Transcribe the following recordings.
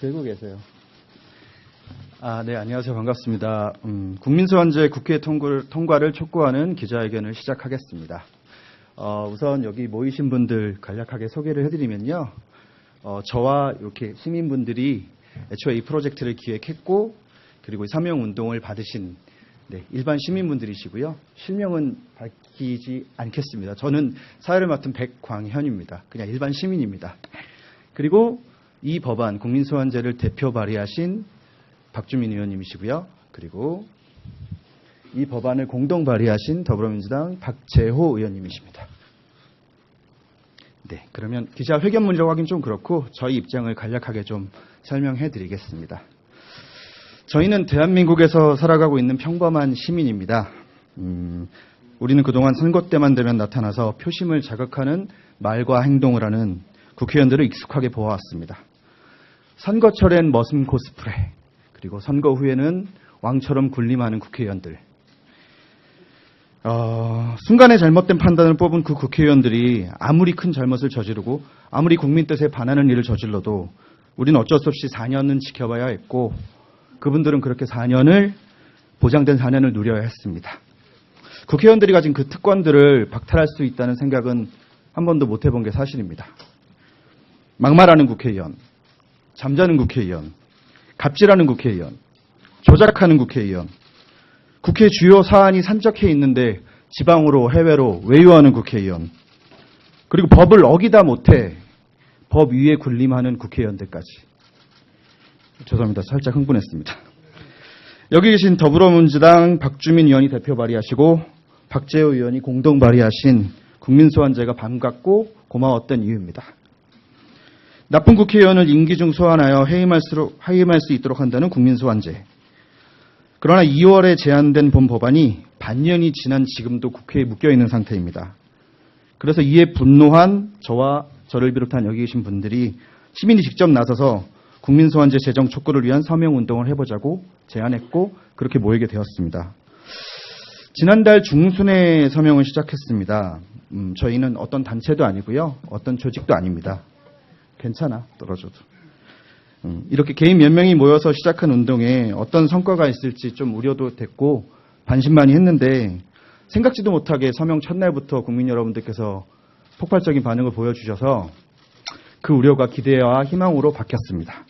들고 계세요. 아, 네, 안녕하세요. 반갑습니다. 음, 국민소환제 국회 통과를, 통과를 촉구하는 기자회견을 시작하겠습니다. 어, 우선 여기 모이신 분들 간략하게 소개를 해드리면요. 어, 저와 이렇게 시민분들이 애초에 이 프로젝트를 기획했고, 그리고 이 사명 운동을 받으신 네, 일반 시민분들이시고요. 실명은 밝히지 않겠습니다. 저는 사회를 맡은 백광현입니다. 그냥 일반 시민입니다. 그리고 이 법안 국민소환제를 대표 발의하신 박주민 의원님이시고요. 그리고 이 법안을 공동 발의하신 더불어민주당 박재호 의원님이십니다. 네, 그러면 기자회견문이라고 하긴 좀 그렇고 저희 입장을 간략하게 좀 설명해 드리겠습니다. 저희는 대한민국에서 살아가고 있는 평범한 시민입니다. 음, 우리는 그동안 선거 때만 되면 나타나서 표심을 자극하는 말과 행동을 하는 국회의원들을 익숙하게 보아왔습니다. 선거철엔 머슴 코스프레, 그리고 선거 후에는 왕처럼 군림하는 국회의원들. 어, 순간의 잘못된 판단을 뽑은 그 국회의원들이 아무리 큰 잘못을 저지르고 아무리 국민 뜻에 반하는 일을 저질러도 우리는 어쩔 수 없이 4년은 지켜봐야 했고 그분들은 그렇게 4년을 보장된 4년을 누려야 했습니다. 국회의원들이 가진 그 특권들을 박탈할 수 있다는 생각은 한 번도 못 해본 게 사실입니다. 막말하는 국회의원, 잠자는 국회의원, 갑질하는 국회의원, 조작하는 국회의원, 국회 주요 사안이 산적해 있는데 지방으로 해외로 외유하는 국회의원, 그리고 법을 어기다 못해 법 위에 군림하는 국회의원들까지. 죄송합니다. 살짝 흥분했습니다. 여기 계신 더불어민주당 박주민 의원이 대표 발의하시고 박재호 의원이 공동 발의하신 국민소환제가 반갑고 고마웠던 이유입니다. 나쁜 국회의원을 임기 중 소환하여 해임할 수, 해임할 수 있도록 한다는 국민소환제. 그러나 2월에 제안된 본 법안이 반년이 지난 지금도 국회에 묶여 있는 상태입니다. 그래서 이에 분노한 저와 저를 비롯한 여기 계신 분들이 시민이 직접 나서서 국민소환제 제정 촉구를 위한 서명 운동을 해보자고 제안했고 그렇게 모이게 되었습니다. 지난달 중순에 서명을 시작했습니다. 음, 저희는 어떤 단체도 아니고요, 어떤 조직도 아닙니다. 괜찮아 떨어져도. 음, 이렇게 개인 몇 명이 모여서 시작한 운동에 어떤 성과가 있을지 좀 우려도 됐고 반신반의했는데 생각지도 못하게 서명 첫날부터 국민 여러분들께서 폭발적인 반응을 보여주셔서 그 우려가 기대와 희망으로 바뀌었습니다.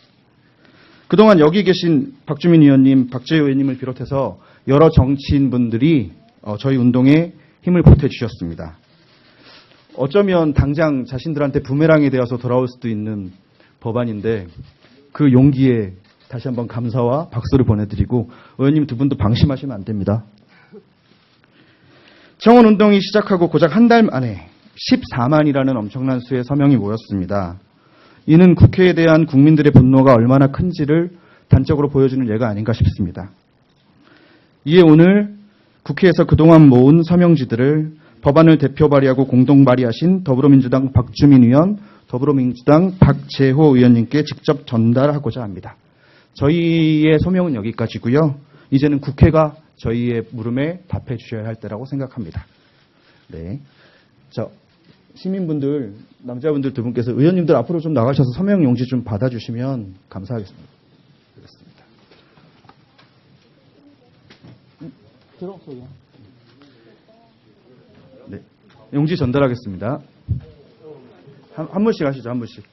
그동안 여기 계신 박주민 의원님, 박재호 의원님을 비롯해서 여러 정치인분들이 어, 저희 운동에 힘을 보태주셨습니다. 어쩌면 당장 자신들한테 부메랑이 되어서 돌아올 수도 있는 법안인데 그 용기에 다시 한번 감사와 박수를 보내드리고 의원님 두 분도 방심하시면 안 됩니다. 청원 운동이 시작하고 고작 한 달 만에 14만이라는 엄청난 수의 서명이 모였습니다. 이는 국회에 대한 국민들의 분노가 얼마나 큰지를 단적으로 보여주는 예가 아닌가 싶습니다. 이에 오늘 국회에서 그동안 모은 서명지들을 법안을 대표 발의하고 공동 발의하신 더불어민주당 박주민 의원, 더불어민주당 박재호 의원님께 직접 전달하고자 합니다. 저희의 소명은 여기까지고요. 이제는 국회가 저희의 물음에 답해 주셔야 할 때라고 생각합니다. 네. 저 시민분들, 남자분들 두 분께서 의원님들 앞으로 좀 나가셔서 서명 용지 좀 받아주시면 감사하겠습니다. 그렇습니다. 음, 들어오세요. 네. 용지 전달하겠습니다. 한, 한 분씩 하시죠, 한 분씩.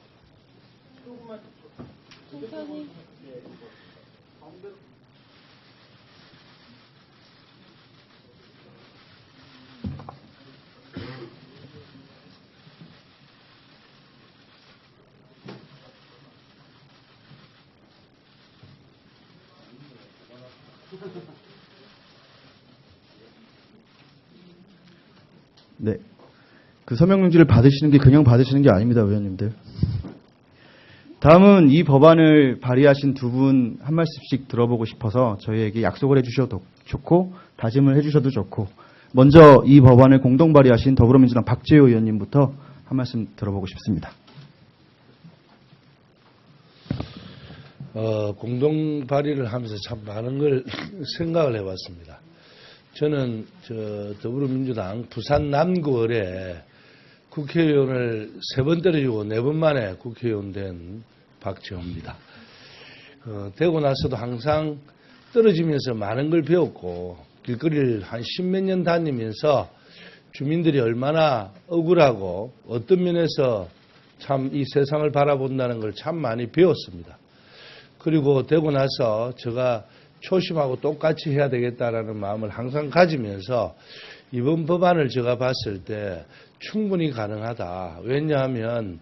네. 그 서명용지를 받으시는 게 그냥 받으시는 게 아닙니다, 의원님들. 다음은 이 법안을 발의하신 두 분 한 말씀씩 들어보고 싶어서 저희에게 약속을 해주셔도 좋고 다짐을 해주셔도 좋고 먼저 이 법안을 공동 발의하신 더불어민주당 박재호 의원님부터 한 말씀 들어보고 싶습니다. 어, 공동 발의를 하면서 참 많은 걸 생각을 해봤습니다. 저는 저 더불어민주당 부산 남구을에 국회의원을 세 번 때려주고 네 번 만에 국회의원 된 박지호입니다. 어, 되고 나서도 항상 떨어지면서 많은 걸 배웠고 길거리를 한 십몇 년 다니면서 주민들이 얼마나 억울하고 어떤 면에서 참 이 세상을 바라본다는 걸 참 많이 배웠습니다. 그리고 되고 나서 제가 초심하고 똑같이 해야 되겠다라는 마음을 항상 가지면서 이번 법안을 제가 봤을 때 충분히 가능하다. 왜냐하면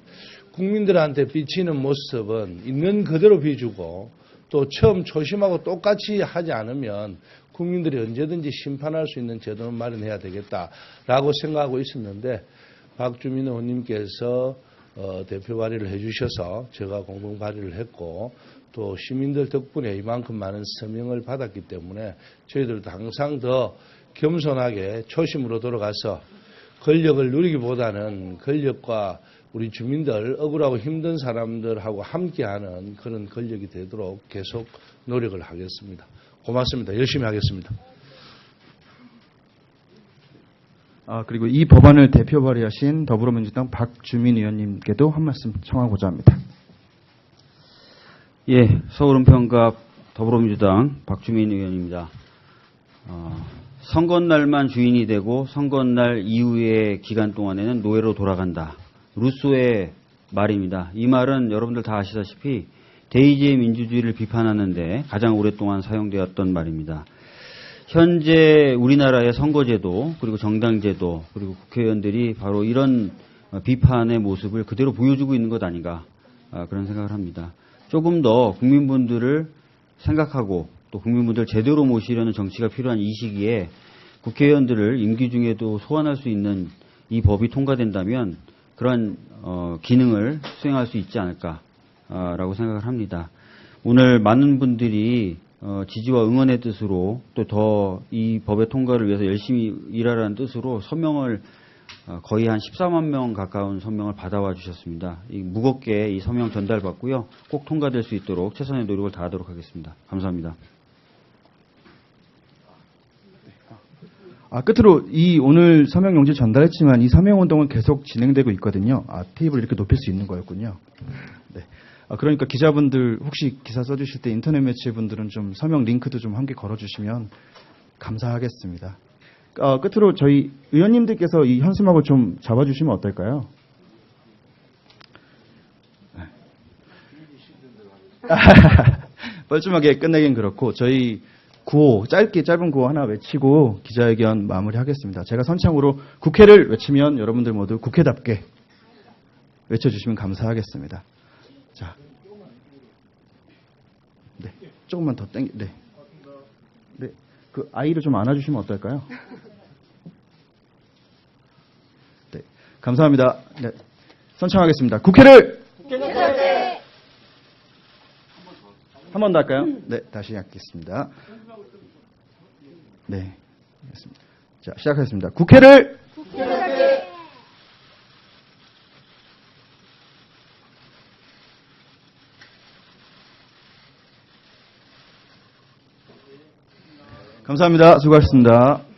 국민들한테 비치는 모습은 있는 그대로 비주고 또 처음 초심하고 똑같이 하지 않으면 국민들이 언제든지 심판할 수 있는 제도는 마련해야 되겠다라고 생각하고 있었는데 박주민 의원님께서 어, 대표 발의를 해주셔서 제가 공동 발의를 했고 또 시민들 덕분에 이만큼 많은 서명을 받았기 때문에 저희들도 항상 더 겸손하게 초심으로 돌아가서 권력을 누리기보다는 권력과 우리 주민들 억울하고 힘든 사람들하고 함께하는 그런 권력이 되도록 계속 노력을 하겠습니다. 고맙습니다. 열심히 하겠습니다. 아, 그리고 이 법안을 대표 발의하신 더불어민주당 박주민 의원님께도 한 말씀 청하고자 합니다. 예, 서울은평갑 더불어민주당 박주민 의원입니다. 어, 선거날만 주인이 되고 선거날 이후의 기간 동안에는 노예로 돌아간다. 루소의 말입니다. 이 말은 여러분들 다 아시다시피 데이지의 민주주의를 비판하는데 가장 오랫동안 사용되었던 말입니다. 현재 우리나라의 선거제도 그리고 정당제도 그리고 국회의원들이 바로 이런 어, 비판의 모습을 그대로 보여주고 있는 것 아닌가 아, 그런 생각을 합니다. 조금 더 국민분들을 생각하고 또 국민분들 제대로 모시려는 정치가 필요한 이 시기에 국회의원들을 임기 중에도 소환할 수 있는 이 법이 통과된다면 그러한 어, 기능을 수행할 수 있지 않을까라고 생각을 합니다. 오늘 많은 분들이 어, 지지와 응원의 뜻으로 또 더 이 법의 통과를 위해서 열심히 일하라는 뜻으로 서명을 어, 거의 한 14만 명 가까운 서명을 받아와 주셨습니다. 이 무겁게 이 서명 전달받고요. 꼭 통과될 수 있도록 최선의 노력을 다하도록 하겠습니다. 감사합니다. 아, 끝으로 이 오늘 서명 용지 전달했지만 이 서명 운동은 계속 진행되고 있거든요. 아, 테이블 이렇게 높일 수 있는 거였군요. 네. 아, 그러니까 기자분들 혹시 기사 써주실 때 인터넷 매체 분들은 좀 서명 링크도 좀 함께 걸어주시면 감사하겠습니다. 어, 끝으로 저희 의원님들께서 이 현수막을 좀 잡아주시면 어떨까요? 네. 뻘쭘하게 끝내긴 그렇고 저희 구호 짧게 짧은 구호 하나 외치고 기자회견 마무리하겠습니다. 제가 선창으로 국회를 외치면 여러분들 모두 국회답게 외쳐주시면 감사하겠습니다. 자, 네, 조금만 더 땡기, 네, 네, 그 아이를 좀 안아주시면 어떨까요? 네, 감사합니다. 네, 선창하겠습니다. 국회를 한 번 더 할까요? 네, 다시 하겠습니다. 네, 알겠습니다. 자, 시작하겠습니다. 국회를 감사합니다. 수고하셨습니다.